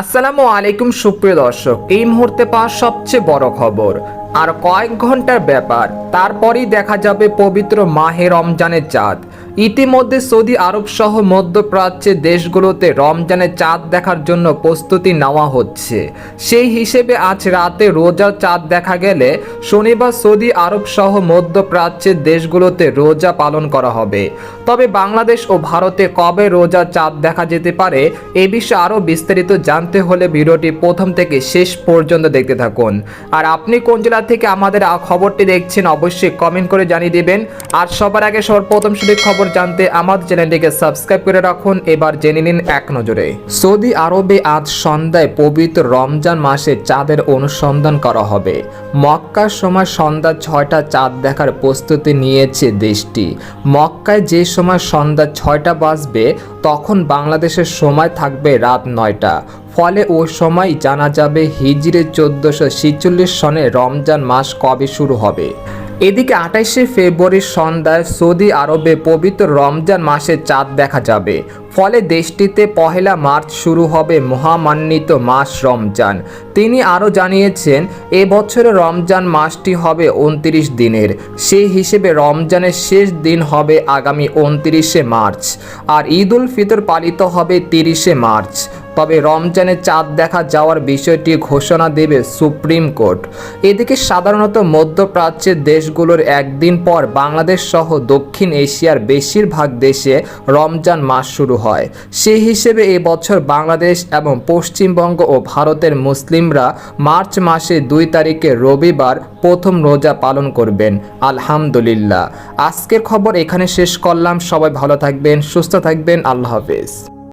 আসসালামু আলাইকুম সুপ্রিয় দর্শক এই মুহূর্তে পাওয়া সবচেয়ে বড় খবর। আর কয়েক ঘণ্টার ব্যাপার। তারপরেই দেখা যাবে পবিত্র মাহে রমজানের চাঁদ। ইতিমধ্যে সৌদি আরব সহ মধ্যপ্রাচ্যের দেশগুলোতে রমজানের চাঁদ দেখার জন্য প্রস্তুতি নেওয়া হচ্ছে। সেই হিসেবে আজ রাতে রোজার চাঁদ দেখা গেলে শনিবার সৌদি আরব সহ মধ্যপ্রাচ্যের দেশগুলোতে রোজা পালন করা হবে। তবে বাংলাদেশ ও ভারতে কবে রোজার চাঁদ দেখা যেতে পারে, এ বিষয়ে আরও বিস্তারিত জানতে হলে ভিডিওটি প্রথম থেকে শেষ পর্যন্ত দেখতে থাকুন। আর আপনি কোন জেলা থেকে আমাদের খবরটি দেখছেন, অবশ্যই কমেন্ট করে জানিয়ে দিবেন। আর সবার আগে সর্বপ্রথম সঠিক খবর জানতে আমাদের চ্যানেলটিকে সাবস্ক্রাইব করে রাখুন। এবার জেনে নিন এক নজরে, সৌদি আরবে আজ সন্ধ্যায় পবিত্র রমজান মাসে চাঁদের অনুসন্ধান করা হবে। মক্কার সময় সন্ধ্যা ছয়টা চাঁদ দেখার প্রস্তুতি নিয়েছে দেশটি। মক্কায় যে সময় সন্ধ্যা ছয়টা বাজবে, তখন বাংলাদেশের সময় থাকবে রাত নয়টা। ফলে ও সময় জানা যাবে হিজরে চোদ্দোশো ছিচল্লিশ সনে রমজান মাস কবে শুরু হবে। এদিকে আঠাইশে ফেব্রুয়ারির সন্ধ্যায় সৌদি আরবে পবিত্র রমজান মাসে চাঁদ দেখা যাবে। ফলে দেশটিতে পহেলা মার্চ শুরু হবে মহামান্বিত মাস রমজান। তিনি আরও জানিয়েছেন এবছরের রমজান মাসটি হবে উনত্রিশ দিনের। সেই হিসেবে রমজানের শেষ দিন হবে আগামী উনত্রিশে মার্চ। আর ঈদ উল ফিতর পালিত হবে তিরিশে মার্চ। তবে রমজানে চাঁদ দেখা যাওয়ার বিষয়টি ঘোষণা দেবে সুপ্রিম কোর্ট। এদিকে সাধারণত মধ্যপ্রাচ্যের দেশগুলোর একদিন পর বাংলাদেশ সহ দক্ষিণ এশিয়ার বেশিরভাগ দেশে রমজান মাস শুরু হয়। সেই হিসেবে এবছর বাংলাদেশ এবং পশ্চিমবঙ্গ ও ভারতের মুসলিমরা মার্চ মাসে দুই তারিখে রবিবার প্রথম রোজা পালন করবেন। আলহামদুলিল্লাহ। আজকের খবর এখানে শেষ করলাম। সবাই ভালো থাকবেন, সুস্থ থাকবেন। আল্লাহ হাফেজ।